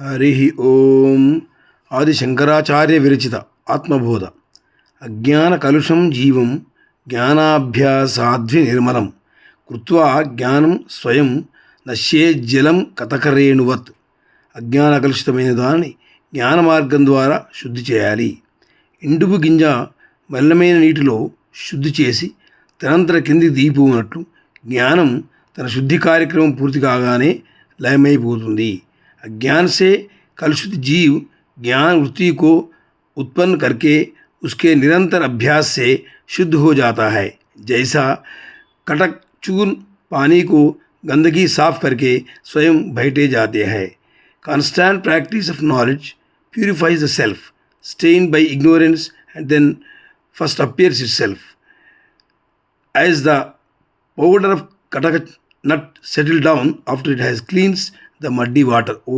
హరి ఓం ఆది శంకరాచార్య విరచిత ఆత్మబోధ. అజ్ఞాన కలుషం జీవం జ్ఞానాభ్యాసాధ్వి నిర్మలం. కృత్వా జ్ఞానం స్వయం నశ్యే జలం కథకరేణువత్. అజ్ఞాన కలుషితమైన దాన్ని జ్ఞాన మార్గం ద్వారా శుద్ధి చేయాలి. ఎండుపు గింజ మల్లమైన నీటిలో శుద్ధి చేసి తనంతర కింది దీపు ఉన్నట్లు జ్ఞానం తన శుద్ధి కార్యక్రమం పూర్తి కాగానే లయమైపోతుంది. अज्ञान से कलुषित जीव ज्ञान वृत्ति को उत्पन्न करके उसके निरंतर अभ्यास से शुद्ध हो जाता है। जैसा कटक चून पानी को गंदगी साफ़ करके स्वयं बैठे जाते हैं। Constant practice of knowledge purifies the self stain by ignorance and then first appears is self as the powder of katak nut settle down after it has cleans the muddy water. Oh.